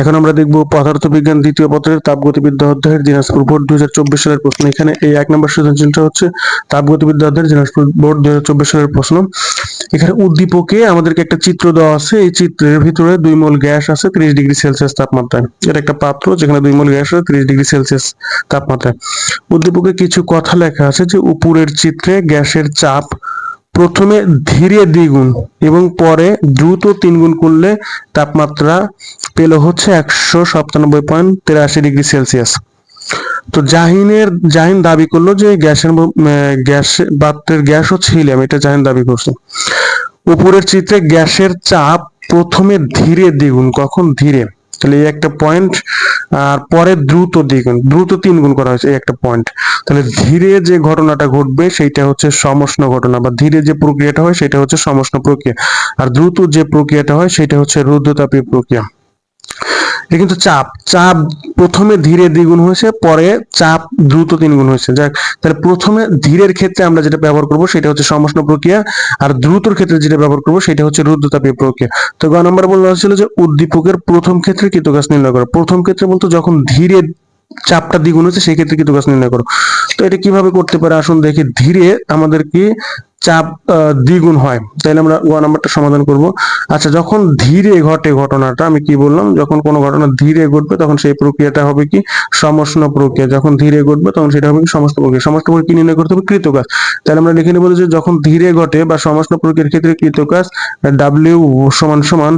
এখন আমরা দেখব পদার্থবিজ্ঞান দ্বিতীয় পত্রের তাপগতিবিদ্যা অধ্যায়ের দিনাজপুর বোর্ড দুই হাজার চব্বিশ সালের প্রশ্ন। এখানে এই এক নম্বর সৃজনশীলটা হচ্ছে তাপগতিবিদ্যা অধ্যায়ের দিনাজপুর বোর্ড দুই হাজার চব্বিশ সালের প্রশ্ন। এখানে উদ্দীপকে আমাদেরকে একটা চিত্র দেওয়া আছে। এই চিত্রের ভিতরে দুই মোল গ্যাস আছে ত্রিশ ডিগ্রি সেলসিয়াস তাপমাত্রায়। এটা একটা পাত্র যেখানে দুই মোল গ্যাস আছে ত্রিশ ডিগ্রি সেলসিয়াস তাপমাত্রায়। উদ্দীপকে কিছু কথা লেখা আছে যে উপরের চিত্রে গ্যাসের চাপ প্রথমে ধীরে দ্বিগুণ এবং পরে দ্রুত তিনগুণ করলে তাপমাত্রা পেল হচ্ছে একশো সাতানব্বই পয়েন্ট তেরাশি ডিগ্রি সেলসিয়াস। তো জাহিনের, জাহিন দাবি করল যে গ্যাসের গ্যাস পাত্রের গ্যাস হচ্ছে হিলিয়াম এটা জাহিন দাবি করছে। উপরের চিত্রে গ্যাসের চাপ প্রথমে ধীরে দ্বিগুণ, কখন ধীরে? তাহলে এই একটা পয়েন্ট আর পরে দ্রুত দ্বিগুণ, দ্রুত তিন গুণ করা হয়েছে এই একটা পয়েন্ট তাহলে ধীরে যে ঘটনাটা ঘটবে, সেইটা হচ্ছে সমষ্ণ ঘটনা, বা ধীরে যে প্রক্রিয়াটা হয়, সেটা হচ্ছে সমষ্ণ প্রক্রিয়া। আর দ্রুত যে প্রক্রিয়াটা হয়, সেটা হচ্ছে রুদ্ধতাপীয় প্রক্রিয়া। কিন্তু চাপ। চাপ প্রথমে ধীরে দ্বিগুণ হয়েছে, পরে চাপ দ্রুত তিনগুণ হয়েছে। যাক, তাহলে প্রথমে ধীরের ক্ষেত্রে আমরা যেটা ব্যবহার করব সেটা হচ্ছে সমষ্ণ প্রক্রিয়া, আর দ্রুতর ক্ষেত্রে যেটা ব্যবহার করব সেটা হচ্ছে রুদ্রতাপীয় প্রক্রিয়া। তো গ নম্বর বলা হয়েছিল যে উদ্দীপকের প্রথম ক্ষেত্রে কৃতকাজ নির্ণয় করা। প্রথম ক্ষেত্রে বলতো যখন ধীরে চাপটা দ্বিগুণ হচ্ছে সেই ক্ষেত্রে কৃতকাজ নির্ণয় করো। তো এটা কীভাবে করতে পারে? আসুন দেখি, ধীরে আমাদের কি চাপ দ্বিগুণ হয়। তাহলে আমরা গ নাম্বারটা সমাধান করব। আচ্ছা যখন ধীরে ঘটে ঘটনাটা, আমি কি বললাম? যখন কোনো ঘটনা ধীরে ঘটবে, তখন সেই প্রক্রিয়াটা হবে কি? সমষ্ণ প্রক্রিয়া। যখন ধীরে ঘটবে, তখন সেটা হবে কি? সমস্ত প্রক্রিয়া। সমস্ত প্রক্রিয়া কি নির্ণয় করতে হবে? কৃতকাজ। তাহলে আমরা লিখে নেব যে যখন ধীরে ঘটে বা সমষ্ণ প্রক্রিয়ার ক্ষেত্রে কৃতকাজ, ডাব্লিউ সমান সমান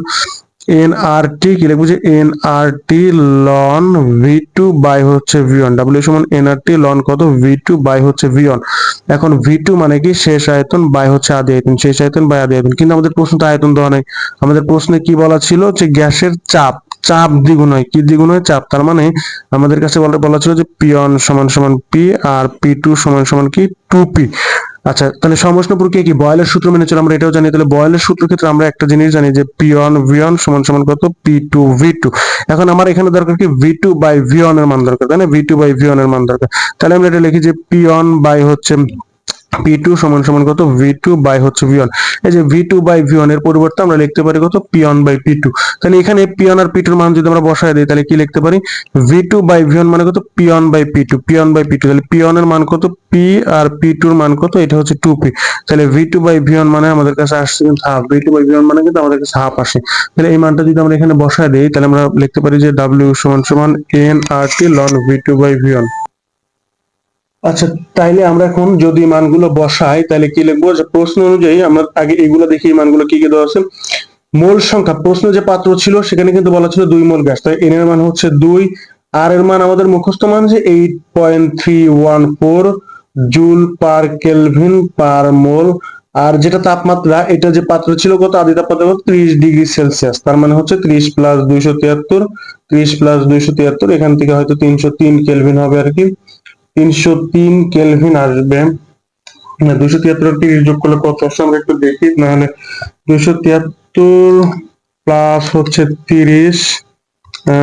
এন আর টি কি লিখব যে N R T ln V two by হচ্ছে ভি ওয়ান ডাব্লিউ সমান এন আর টি লন কত? ভি টু বাই হচ্ছে ভি এখন ভি টু মানে কি? শেষ আয়তন বাই হচ্ছে আদি আয়তন, শেষ আয়তন বাই আদি আয়তন। কিন্তু আমাদের প্রশ্নটা আয়তন দেওয়া নাই। আমাদের প্রশ্নে কি বলা ছিল? যে গ্যাসের চাপ চাপ দ্বিগুণ হয় কি দ্বিগুণ হয় চাপ। তার মানে আমাদের কাছে বলা ছিল যে পি ওয়ান সমান সমান পি আর পি টু সমান সমান কি? টু পি আচ্ছা তাহলে সমষ্ণ প্রক্রিয়া কি? বয়লের সূত্র মেনে চলে, আমরা এটাও জানি। তাহলে বয়লের সূত্র ক্ষেত্রে আমরা একটা জিনিস জানি যে পি ওয়ান ভি ওয়ান সমান সমান কত? P two, V two. এখন আমার এখানে দরকার কি? ভি টু বাই ভি ওয়ানের মান দরকার, তাই না? ভি টু বাই ভি ওয়ানের মান দরকার। তাহলে আমরা এটা লিখি যে পি ওয়ান বাই হচ্ছে পি টু সমান সমান কত? ভি টু বাই হচ্ছে ভি এই যে ভি টু বাই ভি এর পরিবর্তে আমরা লিখতে পারি কত? P one by P two তাহলে এখানে পি ওয়ান আর পি টুর মান যদি আমরা বসায় দিই, তাহলে কি লিখতে পারি? ভি টু বাই ভি মানে কত? P one by P two P one by P two তাহলে পি ওয়ানের মান কত? পি আর পি টুর মান কত? এটা হচ্ছে টু পি তাহলে ভি টু বাই ভি মানে আমাদের কাছে আসছে কিন্তু half V two by V মানে কিন্তু আমাদের কাছে হাফ আসে। তাহলে এই মানটা যদি আমরা এখানে বসায় দিই, তাহলে আমরা লিখতে পারি যে ডাব্লিউ সমান সমান N R T ln V two by V আচ্ছা তাইলে আমরা এখন যদি মানগুলো বসাই তাহলে কি লিখব? প্রশ্ন অনুযায়ী আমরা আগে এগুলো দেখি মানগুলো কি কি দেওয়া আছে? মোল সংখ্যা, প্রশ্ন যে পাত্র ছিল, সেখানে কিন্তু বলা ছিল দুই মোল গ্যাস। তাই এন এর মান হচ্ছে দুই আর এর মান আমাদের মুখস্থ মান যে eight point three one four joule per kelvin per mole আর যেটা তাপমাত্রা, এটা যে পাত্র ছিল কত? আদি তাপমাত্রা ত্রিশ ডিগ্রি সেলসিয়াস। তার মানে হচ্ছে ত্রিশ প্লাস দুইশো তিয়াত্তর, ত্রিশ প্লাস দুইশো তিয়াত্তর, এখান থেকে হয়তো তিনশো তিন কেলভিন হবে আর কি। তিনশো তিন কেলভিন আসবে। দুশো তিয়াত্তর যোগ করলে কত? আসছে আমরা একটু দেখি, নাহলে দুশো তিয়াত্তর প্লাস হচ্ছে তিরিশ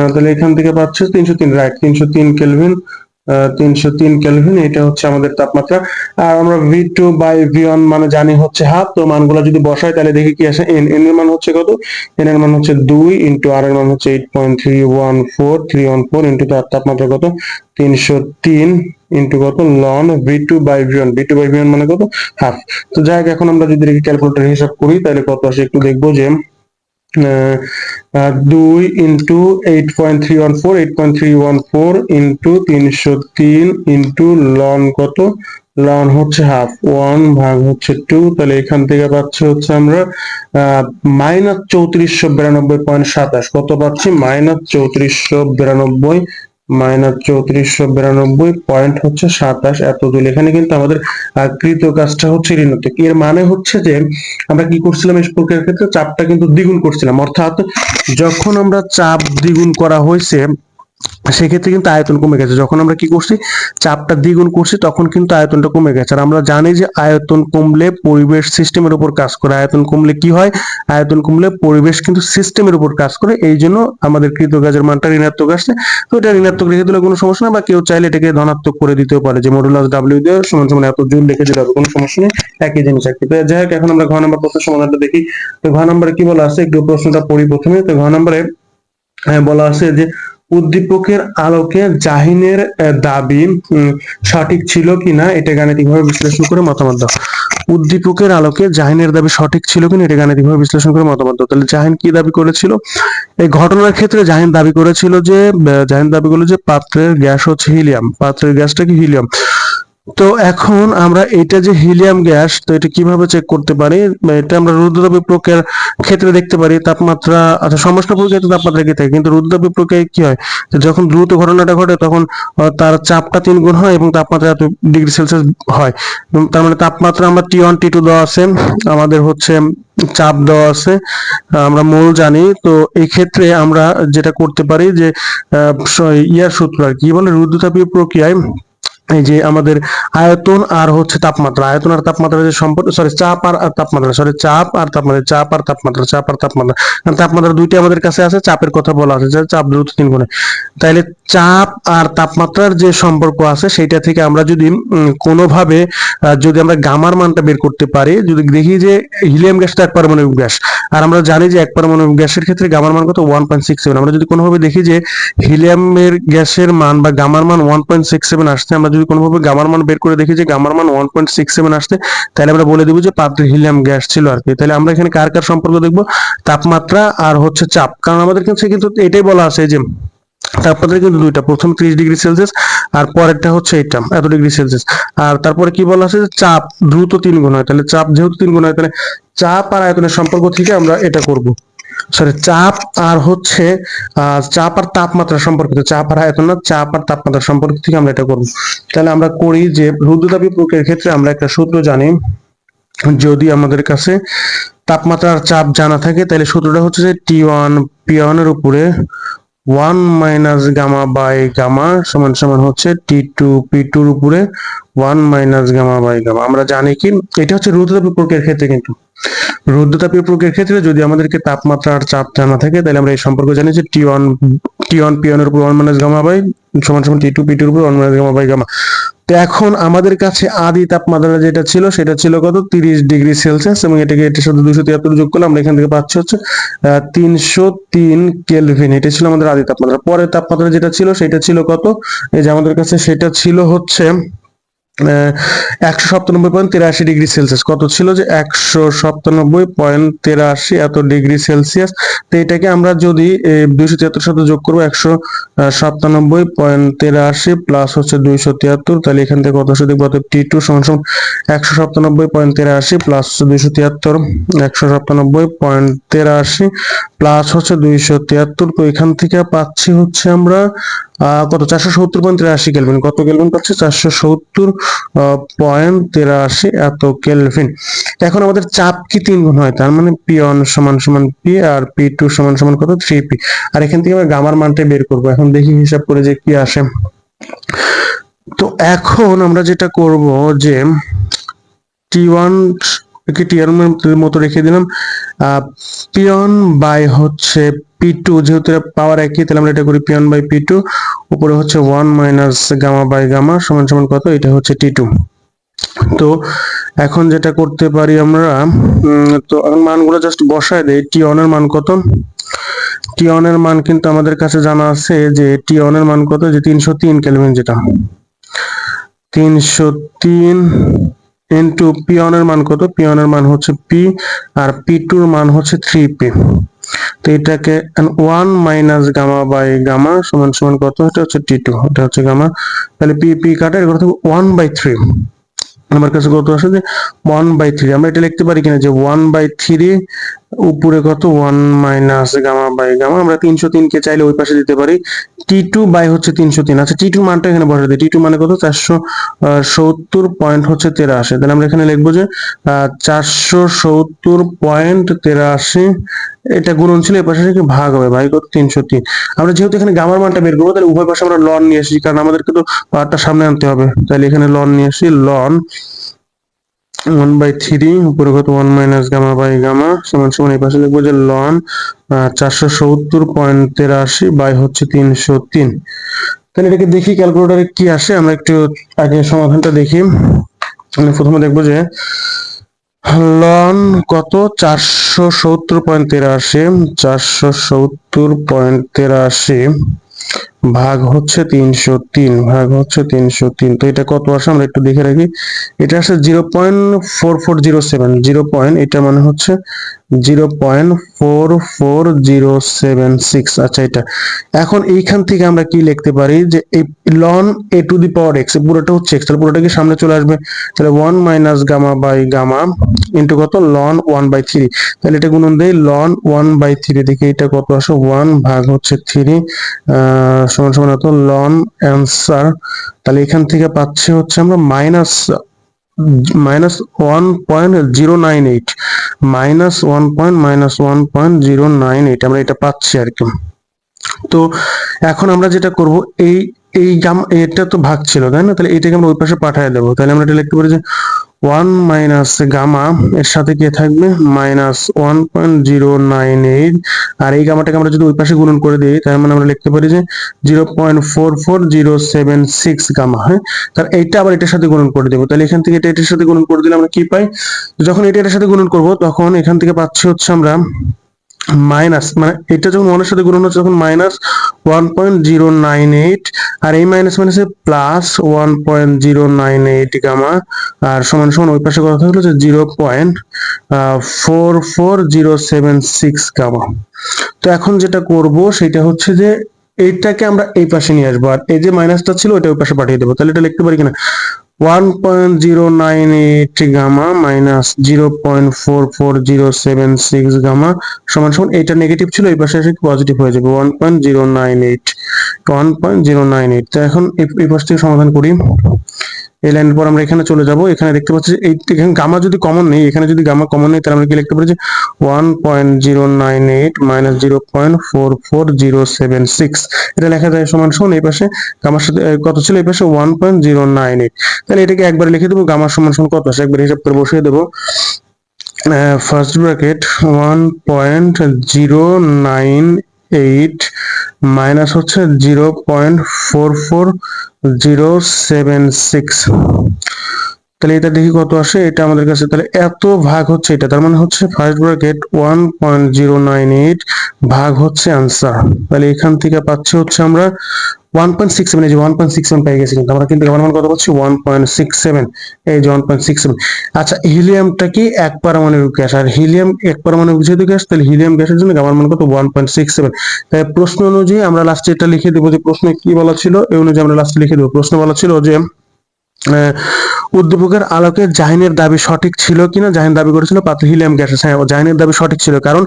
তাহলে এখান থেকে পাচ্ছে তিনশো তিন রাইট তিনশো তিন কেলভিন তিনশো তিন কেলভিন এটা হচ্ছে আমাদের তাপমাত্রা। আর আমরা V two by V one মানে জানি হচ্ছে হাফ, তো মানগুলো যদি বসাই তাহলে দেখি কি আসে এন এন এর মান হচ্ছে কত? এন এর মান হচ্ছে দুই ইন্টু আর এর মান হচ্ছে eight point three one four three one four into তার তাপমাত্রা কত? তিনশো তিন ইন্টু কত? Ln V two by V one V two by V one মানে কত? হাফ। তো যাই হোক, এখন আমরা যদি ক্যালকুলেটর হিসাব করি, তাহলে কত আসে একটু দেখব যে দুই into eight point three one four eight point three one four into তিনশো তিন ইন্টু লন কত? লন হচ্ছে হাফ ওয়ান ভাগ হচ্ছে টু তাহলে এখান থেকে পাচ্ছি হচ্ছে আমরা মাইনাস চৌত্রিশশো বিরানব্বই পয়েন্ট সাতাশ। কত পাচ্ছি? মাইনাস চৌত্রিশশো বিরানব্বই মাইনাস চৌত্রিশশো বিরানব্বই, পয়েন্ট হচ্ছে সাতাশ এত দূর এখানে কিন্তু আমাদের কৃত কাজটা হচ্ছে ঋণাত্মক। এর মানে হচ্ছে যে, আমরা কি করছিলাম এই ক্ষেত্রে? চাপটা কিন্তু দ্বিগুণ করছিলাম। অর্থাৎ যখন আমরা চাপ দ্বিগুণ করা হয়েছে সেক্ষেত্রে কিন্তু আয়তন কমে গেছে। যখন আমরা কি করছি চাপটা দ্বিগুণ করছি তখন কিন্তু আয়তনটা কমে গেছে। আর আমরা জানি যে আয়তন কমলে পরিবেশ সিস্টেমের উপর কাজ করে। আয়তন কমলে কি হয়? আয়তন কমলে পরিবেশ কিন্তু সিস্টেমের উপর কাজ করে। এই জন্য আমাদের কৃতকাজের মানটা ঋণাত্মক আসছে। তো এটা ঋণাত্মক রেখে দিলে কোনো সমস্যা না বা কেউ চাইলে এটাকে ধনাত্মক করে দিতেও পারে। যে মডুলাস ডাব্লিউ দিয়ে সমান সমান এত জুল লিখে দিতে হবে কোনো সমস্যা নেই। একই জিনিস কি। তো যাই হোক এখন আমরা ঘ নাম্বার প্রশ্নের সমাধানটা দেখি। তো ঘ নাম্বারে কি বলা আছে? একটু প্রশ্নটা পড়ি প্রথমে। তো ঘ নাম্বারে হ্যাঁ, বলা আছে যে উদ্দীপকের আলোকে জাহিনের দাবি সঠিক ছিল কিনা এটা গাণিতিকভাবে বিশ্লেষণ করে মতামত দাও। উদ্দীপকের আলোকে জাহিনের দাবি সঠিক ছিল কিনা এটা গাণিতিকভাবে বিশ্লেষণ করে মতামত দাও। তাহলে জাহিন কি দাবি করেছিল? এই ঘটনার ক্ষেত্রে জাহিন দাবি করেছিল যে জাহিন দাবি করল যে পাত্রের গ্যাস হচ্ছে হিলিয়াম। পাত্রের গ্যাসটা কি হিলিয়াম? তো এখন আমরা এটা যে হিলিয়াম গ্যাস, তো এটা কীভাবে চেক করতে পারি? এটা আমরা রুদ্রতাপীয় প্রক্রিয়ার ক্ষেত্রে দেখতে পারি, তাপমাত্রা আচ্ছা সমস্ত প্রক্রিয়াতে তাপমাত্রা কি থাকে? কিন্তু রুদ্রতাপীয় প্রক্রিয়ায় কি হয়? যখন দ্রুত ঘটনাটা ঘটে, তখন তার চাপটা তিন গুণ হয় এবং তাপমাত্রা এত ডিগ্রি সেলসিয়াস হয়। তার মানে তাপমাত্রা আমরা টি ওয়ান টি টু দেওয়া আছে, আমাদের হচ্ছে চাপ দেওয়া আছে, আমরা মোল জানি। তো এই ক্ষেত্রে আমরা যেটা করতে পারি যে ইয়ার সূত্র আর কি বলে? রুদ্রতাপীয় প্রক্রিয়ায় এই যে আমাদের আয়তন আর হচ্ছে তাপমাত্রা, আয়তন আর তাপমাত্রা যে সম্পর্ক সরি চাপ আর তাপমাত্রা সরি চাপ আর তাপমাত্রা, চাপ আর তাপমাত্রা, চাপ আর তাপমাত্রা, কারণ তাপমাত্রা দুইটি আমাদের কাছে আছে, চাপের কথা বলা আছে, যে চাপ দ্রুত তিন গুণে। তাইলে চাপ আর তাপমাত্রার যে সম্পর্ক আছে সেটা থেকে আমরা যদি কোনোভাবে যদি আমরা গামার মানটা বের করতে পারি, যদি দেখি যে হিলিয়াম গ্যাসটা এক পারমাণবিক গ্যাস, আর আমরা জানি যে এক পারমাণবিক গ্যাসের ক্ষেত্রে গামার মান কত? ওয়ান পয়েন্ট সিক্স সেভেন আমরা যদি কোনোভাবে দেখি যে হিলিয়ামের গ্যাসের মান বা গামার মান ওয়ান পয়েন্ট সিক্স সেভেন আসছে, আমরা যদি কোনোভাবে গামার মান বের করে দেখি যে গামার মান ওয়ান পয়েন্ট সিক্স সেভেন আসছে, তাহলে আমরা বলে দেবো যে পাত্রে হিলিয়াম গ্যাস ছিল আর কি। তাহলে আমরা এখানে কার কার সম্পর্ক দেখব? তাপমাত্রা আর হচ্ছে চাপ। কারণ আমাদের কাছে কিন্তু এটাই বলা আছে যে তাপমাত্রা কিন্তু দুইটা, প্রথম ত্রিশ ডিগ্রি সেলসিয়াস আর পরেরটা হচ্ছে এটা এত ডিগ্রি সেলসিয়াস। আর তারপরে কি বলা আছে চাপ দ্রুত তিন গুণ হয়। তাহলে চাপ যেহেতু তিন গুণ হয়, তাহলে চাপ আর আয়তনের সম্পর্ক থেকে আমরা এটা করব। সরি চাপ আর হচ্ছে চাপ আর তাপমাত্রা সম্পর্কিত, চাপ আর আয়তন না, চাপ আর তাপমাত্রা সম্পর্কিত আমরা এটা করব। তাহলে আমরা করি যে রুদ্রতাপী প্রক্রিয়ার ক্ষেত্রে আমরা একটা সূত্র জানি। যদি আমাদের কাছে তাপমাত্রা আর চাপ জানা থাকে, তাহলে সূত্রটা হচ্ছে যে টি ওয়ান পি ওয়ানের উপরে one minus gamma by gamma সমান সমান হচ্ছে টি টু, পি টুর উপরে one minus gamma by gamma. আমরা জানি কি, এটা হচ্ছে রুদ্রতাপী প্রক্রিয়ার ক্ষেত্রে কিন্তু। রুদ্রতাপীয় প্রক্রিয়ার ক্ষেত্রে যদি আমাদেরকে তাপমাত্রা আর চাপ জানা থাকে, তাহলে আমরা এই সম্পর্ক জানি যে T one T one, P ওয়ানের উপর ওয়ান মাইনাস গামা বাই সমান সমান টি টু, পি টুর উপর one minus gamma by gamma. তো এখন আমাদের কাছে আদি তাপমাত্রা যেটা ছিল, সেটা ছিল কত? তিরিশ ডিগ্রি সেলসিয়াস এবং এটাকে এটার সাথে দুশো তিয়াত্তর যোগ করলে আমরা এখান থেকে পাচ্ছি হচ্ছে তিনশো তিন কেলভিন। এটা ছিল আমাদের আদি তাপমাত্রা। পরের তাপমাত্রা যেটা ছিল, সেটা ছিল কত? এই যে আমাদের কাছে সেটা ছিল হচ্ছে একশো সাতানব্বই পয়েন্ট তেরাশি ডিগ্রি সেলসিয়াস। কত ছিল যে একশো সাতানব্বই পয়েন্ট তেরাশি এত ডিগ্রি সেলসিয়াস? তো এটাকে আমরা যদি দুইশো তিয়াত্তর সাথে যোগ করব একশো সাতানব্বই পয়েন্ট তেরাশি প্লাস হচ্ছে দুইশো তিয়াত্তর, তাহলে এখান থেকে কত দেখব টি টু সমান একশো সাতানব্বই পয়েন্ট তেরাশি প্লাস হচ্ছে দুইশো তিয়াত্তর, একশো সাতানব্বই পয়েন্ট তেরাশি প্লাস হচ্ছে দুইশো তিয়াত্তর। তো এখান থেকে পাচ্ছি হচ্ছে আমরা কত? চারশো সত্তর পয়েন্ট তেরাশি কেলভিন কত কেলভিন পাচ্ছি? চারশো সত্তর পয়েন্ট তেরাশি। এত কেলভিন এখন আমাদের চাপ কি তিন গুণ হয়? তার মানে পি ওয়ান সমান সমান পি আর পি টু সমান সমান কত? থ্রি পি আর এখান থেকে আমরা গামার মানটা বের করব। এখন দেখি হিসাব করে যে কি আসে। তো এখন আমরা যেটা করব যে টি ওয়ান কি টি ওয়ান মতো রেখে দিলাম। পি ওয়ান বাই হচ্ছে পি টু যেহেতু পাওয়ার একই, তাহলে আমরা এটা করি পি বাই পি টু উপরে হচ্ছে one minus gamma by gamma সমান সমান কত? এটা হচ্ছে টি টু তো এখন যেটা করতে পারি আমরা তো মানগুলো জাস্ট বসায় দেই। টি এর মান কত? টি এর মান কিন্তু আমাদের কাছে জানা আছে যে টি এর মান কত? যে তিনশো তিন কেলভিন যেটা। তিনশো তিন ইন্টু পি এর মান কত? পি এর মান হচ্ছে পি আর পি টুর মান হচ্ছে থ্রি পি তো এটাকে one minus gamma by gamma সমান সমান কত? এটা হচ্ছে টি টু এটা হচ্ছে গামা তাহলে পি পি কাটা এটা কত ওয়ান বাই থ্রি আমার কাছে কত আসে যে ওয়ান বাই থ্রি আমরা এটা লিখতে পারি কিনা যে ওয়ান বাই থ্রি উপরে কত? One minus gamma by gamma আমরা তিনশো তিনকে চাইলে ওই পাশে দিতে পারি। টি টু বাই হচ্ছে তিনশো তিন। আচ্ছা টি টু মানটা এখানে বসে দিই। টি টু মানে কত? চারশো সত্তর পয়েন্ট হচ্ছে তেরাশি। তাহলে আমরা এখানে লিখব যে চারশো সত্তর পয়েন্ট তেরাশি এটা গুণন ছিল এই পাশে থেকে ভাগ হবে ভাই কত তিনশো তিন আমরা যেহেতু এখানে গামার মানটা বের করব, তাহলে উভয় পাশে আমরা লন নিয়ে এসেছি, কারণ আমাদেরকে তো পাওয়ারটা সামনে আনতে হবে। তাহলে এখানে লন নিয়ে এসেছি লন ওয়ান বাই থ্রি উপরে কত? One minus gamma by gamma সমান সমান, এই পাশে লিখব যে লন চারশো সত্তর পয়েন্ট তেরাশি বাই হচ্ছে তিনশো তিন। তাহলে এটাকে দেখি ক্যালকুলেটারে কি আসে, আমরা একটু আগে সমাধানটা দেখি। প্রথমে দেখব যে লন কত? চারশো সত্তর পয়েন্ট তেরাশি। চারশো সত্তর পয়েন্ট তেরাশি। ভাগ হচ্ছে তিনশো তিন, ভাগ হচ্ছে তিনশো তিন। তো এটা কত আসে আমরা একটু দেখে রাখি। এটা আসে zero point four four zero seven. Zero point, এটা মানে হচ্ছে zero point four four zero seven six. আচ্ছা এটা। এখন এইখান থেকে আমরা কি লিখতে পারি যে এই ln a to the power x পুরোটা হচ্ছে এক্স তাহলে পুরোটা কি সামনে চলে আসবে? তাহলে one minus gamma by gamma into কত? লন ওয়ান বাই থ্রি তাহলে এটা গুণন দেই লন ওয়ান বাই থ্রি দেখে এটা কত আসে? ওয়ান ভাগ হচ্ছে থ্রি সমান সমান হতো লন অ্যান্সার তাহলে এখান থেকে পাচ্ছি হচ্ছে আমরা minus minus one point zero nine eight minus one point minus one point zero nine eight আমরা এটা পাচ্ছি আর কি। তো এখন আমরা যেটা করব, এই এই গাম এটা তো ভাগ ছিল, তাই না? তাহলে এটাকে আমরা ওই পাশে পাঠিয়ে দেবো। তাহলে আমরা এটা লিখতে পারি যে ওয়ান মাইনাস গামা, এর সাথে কে থাকবে? Minus one point zero nine eight. আর এই গামাটাকে আমরা যদি ওই পাশে গুণন করে দিই, তার মানে আমরা লিখতে পারি যে zero point four four zero seven six gamma হ্যাঁ? তাহলে এইটা আবার এটার সাথে গুণন করে দেবো। তাহলে এখান থেকে এটা এটার সাথে গুণন করে দিলে আমরা কি পাই? যখন এটা এটার সাথে গুণন করব, তখন এখান থেকে পাচ্ছি হচ্ছে আমরা মাইনাস মানে এটা যখন ওয়ানের সাথে গুণন হচ্ছে তখন minus one point zero nine eight আর এই মাইনাস মাইনাসে plus one point zero nine eight gamma আর সমান সমান ওই পাশে কথা হলো যে zero point four four zero seven six gamma তো এখন যেটা করব সেটা হচ্ছে যে এইটাকে আমরা এই পাশে নিয়ে আসব। আর এই যে মাইনাসটা ছিল ওটা ওই পাশে পাঠিয়ে দেবো। তাহলে এটা লিখতে পারি কিনা? One point zero nine eight gamma minus zero point four four zero seven six gamma সমান সমান এটা নেগেটিভ ছিল, এই পাশে এসে পজিটিভ হয়ে যাবে one point zero nine eight one point nine eight তো এখন এই পাশ থেকে সমাধান করি। এই লাইনের পর আমরা এখানে চলে যাব। এখানে দেখতে পাচ্ছি এই এখানে গামা যদি কমন নেই, এখানে যদি গামা কমন নেই, তাহলে আমরা কি লিখতে পারি যে one point zero nine eight minus zero point four four zero seven six এটা লেখা যায় সমান সমান এই পাশে গামার সাথে কত ছিল? এই পাশে one point zero nine eight তাহলে এটাকে একবার লিখে দেবো গামার সমান সমান কত আছে? একবার হিসাব করে বসিয়ে দেবো। First bracket one point zero nine eight minus হচ্ছে zero point four four zero seven six. তাহলে এটা দেখি কত আসে, এটা আমাদের কাছে তাহলে এত ভাগ হচ্ছে এটা, তার মানে হচ্ছে first bracket one point zero nine eight ভাগ হচ্ছে আনসার তাহলে এখান থেকে পাচ্ছি হচ্ছে আমরা ওয়ান পয়েন্ট সিক্স সেভেন এই যে ওয়ান পয়েন্ট সিক্স সেভেন পেয়ে গেছি কিন্তু, আমরা কিন্তু আমার কত পাচ্ছি? ওয়ান পয়েন্ট সিক্স সেভেন এই যে ওয়ান পয়েন্ট সিক্স সেভেন আচ্ছা হিলিয়ামটা কি এক পারমাণবিক গ্যাস? আর হিলিয়াম এক পারমাণবিক যেহেতু গ্যাস, তাহলে হিলিয়াম গ্যাসের জন্য আমার মান কত? ওয়ান পয়েন্ট সিক্স সেভেন তাই প্রশ্ন অনুযায়ী আমরা লাস্টে এটা লিখে দেবো যে প্রশ্নে কি বলা ছিল? এই অনুযায়ী আমরা লাস্টে লিখে দেবো। প্রশ্ন বলা ছিল যে উদ্দীপকের আলোকে জাহিনের দাবি সঠিক ছিল কিনা, জাহিন দাবি করেছিল পাত্র হিলিয়াম গ্যাসের হ্যাঁ জাহিনের দাবি সঠিক ছিল কারণ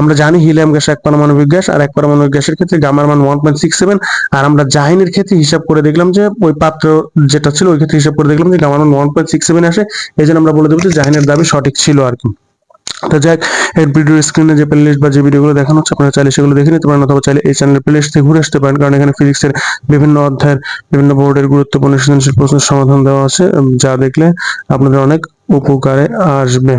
আমরা জানি হিলিয়াম গ্যাস এক পারমাণবিক গ্যাস আর এক পারমাণবিক গ্যাসের ক্ষেত্রে গামার মান ওয়ান পয়েন্ট সিক্স সেভেন আর আমরা জাহিনের ক্ষেত্রে হিসাব করে দেখলাম যে ওই পাত্র যেটা ছিল ওই ক্ষেত্রে হিসাব করে দেখলাম যে গামার মান ওয়ান পয়েন্ট সিক্স সেভেন আসে। এই জন্য আমরা বলে দেবো যে জাহিনের দাবি সঠিক ছিল আর কি। তো যাক এই ভিডিওর স্ক্রিনে যে প্লেলিস্ট বা যে ভিডিওগুলো দেখানো হচ্ছে, আপনারা চাইলে সেগুলো দেখে নিতে পারেন অথবা চাইলে এই চ্যানেলের প্লেলিস্ট থেকে ঘুরে আসতে পারেন, কারণ এখানে ফিজিক্সের বিভিন্ন অধ্যায়ের, বিভিন্ন বোর্ডের গুরুত্বপূর্ণ সৃজনশীল প্রশ্নের সমাধান দেওয়া আছে যা দেখলে আপনাদের অনেক উপকারে আসবে।